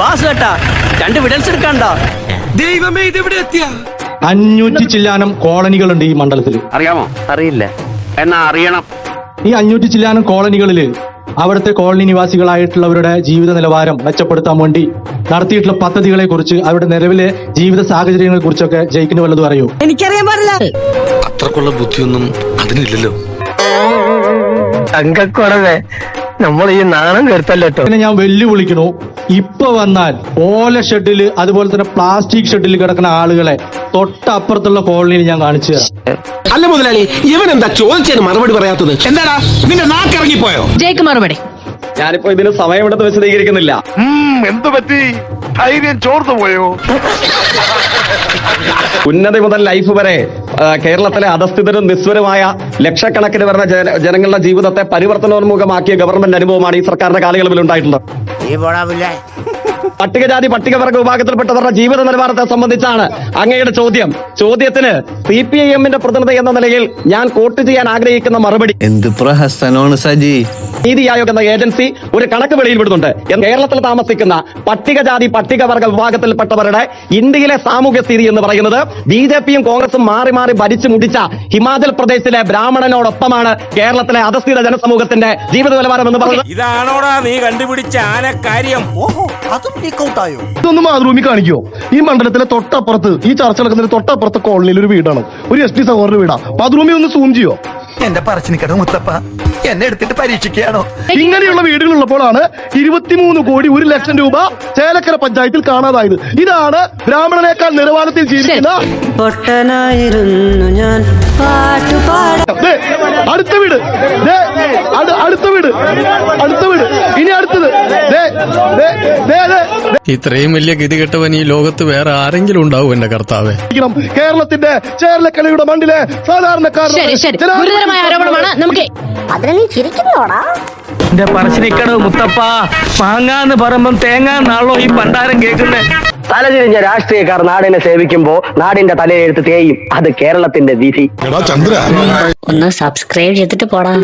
Bass കേട്ടാ. രണ്ട് വിടൽസ് എടുക്കണ്ട. ദൈവമേ ഇതെവിടെ എത്തിയ? അഞ്ഞൂറ്റി ചില്ലാനം കോളനികളുണ്ട് ഈ മണ്ഡലത്തിൽ അറിയാമോ? അറിയില്ല. എന്നാ അറിയണം. ഈ അഞ്ഞൂറ്റി ചില്ലാനം കോളനികളിൽ അവിടുത്തെ കോളനി നിവാസികളായിട്ടുള്ളവരുടെ ജീവിത നിലവാരം മെച്ചപ്പെടുത്താൻ വേണ്ടി നടത്തിയിട്ടുള്ള പദ്ധതികളെ കുറിച്ച് അവരുടെ നിലവിലെ ജീവിത സാഹചര്യങ്ങളെ കുറിച്ചൊക്കെ ജയിക്കിന് വല്ലതും അറിയോ? എനിക്കറിയാൻ പാടില്ല. അത്രക്കുള്ള ബുദ്ധിയൊന്നും അതിനില്ലല്ലോ. തങ്കക്കുറവേ നമ്മൾ ഈ നാണം കരുത്തല്ലോ പിന്നെ ഞാൻ വെല്ലുവിളിക്കണു ഇപ്പൊ വന്നാൽ ഓല ഷെഡിൽ അതുപോലെ തന്നെ പ്ലാസ്റ്റിക് ഷെഡിൽ കിടക്കുന്ന ആളുകളെ തൊട്ടപ്പുറത്തുള്ള കോളനിയിൽ ഞാൻ കാണിച്ചു തരാം. അല്ല മുതലാളി ഇവൻ എന്താ ചോദിച്ചതിന് മറുപടി പറയാത്തത്? എന്താടാ? നിന്റെ നാക്കിറങ്ങിപ്പോയോ ജയക്ക് മറുപടി. ഞാനിപ്പോ ഇതിന് സമയമെടുത്ത് വിശദീകരിക്കുന്നില്ല എന്തു പറ്റി? ധൈര്യം ചോർന്നു പോയോ? ഉന്നതി മുതൽ ലൈഫ് വരെ കേരളത്തിലെ അധസ്ഥിതരും നിസ്വരമായ ലക്ഷക്കണക്കിന് വരുന്ന ജനങ്ങളുടെ ജീവിതത്തെ പരിവർത്തനോന്മുഖമാക്കിയ ഗവൺമെന്റ് അനുഭവമാണ് ഈ സർക്കാരിന്റെ കാലയളവിൽ ഉണ്ടായിട്ടുള്ളത്. പട്ടികജാതി പട്ടികവർഗ വിഭാഗത്തിൽപ്പെട്ടവരുടെ ജീവിത നിലവാരത്തെ സംബന്ധിച്ചാണ് അങ്ങയുടെ ചോദ്യം. ചോദ്യത്തിന് സി പി ഐ എമ്മിന്റെ പ്രതിനിധി എന്ന നിലയിൽ ഞാൻ കോട്ട് ചെയ്യാൻ ആഗ്രഹിക്കുന്ന മറുപടി. എന്ത് പ്രഹസനമാണ് സജി? നീതി ആയോഗ് എന്ന ഏജൻസി ഒരു കണക്ക് വെളിയിൽ വിടുന്നുണ്ട്. കേരളത്തിൽ താമസിക്കുന്ന പട്ടികജാതി പട്ടികവർഗ വിഭാഗത്തിൽപ്പെട്ടവരുടെ ഇന്ത്യയിലെ സാമൂഹ്യ സ്ഥിതി എന്ന് പറയുന്നത് ബി ജെ പിയും കോൺഗ്രസും മാറി മാറി ഭരിച്ചു മുടിച്ച ഹിമാചൽ പ്രദേശിലെ ബ്രാഹ്മണനോടൊപ്പമാണ് കേരളത്തിലെ അധസ്ഥിത ജനസമൂഹത്തിന്റെ ജീവിത നിലവാരം എന്ന് പറയുന്നത്. ഇതാണോടാ നീ കണ്ടുപിടിച്ച ആനക്കാര്യം ഇതൊന്ന് മാതൃഭൂമി കാണിക്കോ. ഈ മണ്ഡലത്തിലെ തൊട്ടപ്പുറത്ത് ഈ ചർച്ച നടക്കുന്നതിന് തൊട്ടപ്പുറത്ത് കോളനിയിൽ ഒരു വീടാണ്. ഒരു എസ് ടി സഹോദരന്റെ വീടാ. മാതൃഭൂമി ഒന്ന് സൂം ചെയ്യോ? എന്റെ പറച്ചിനിക്കട മുത്തപ്പ എന്നെ എടുത്തിട്ട് പരീക്ഷിക്കുകയാണോ? ഇങ്ങനെയുള്ള വീടുകൾ ഉള്ളപ്പോഴാണ് ഇരുപത്തിമൂന്ന് കോടി ഒരു ലക്ഷം രൂപ ചേലക്കര പഞ്ചായത്തിൽ കാണാതായത്. ഇതാണ് ബ്രാഹ്മണനേക്കാൾ നിലവാരത്തിൽ ജീവിക്കുന്ന ഞാൻ. അടുത്ത വീട്. അടുത്ത വീട്. അടുത്ത ഇത്രയും വലിയ ഗതികെട്ടവൻ ഈ ലോകത്ത് വേറെ ആരെങ്കിലും ഉണ്ടാവും എന്റെ കർത്താവേ. കേരളത്തിന്റെ ചേർലക്കളിയുടെ മണ്ണിലെ എന്റെ പറശ്ശിനിക്കടവ് മുത്തപ്പ മാങ്ങാന്ന് പറയുമ്പം തേങ്ങാന്നാണല്ലോ ഈ പണ്ടാരം കേൾക്കുന്നേ. തലതിരിഞ്ഞ രാഷ്ട്രീയക്കാർ നാടിനെ സേവിക്കുമ്പോ നാടിന്റെ തലയെഴുത്ത് തേയും. അത് കേരളത്തിന്റെ വിധി. ഒന്ന് സബ്സ്ക്രൈബ് ചെയ്തിട്ട് പോടാ.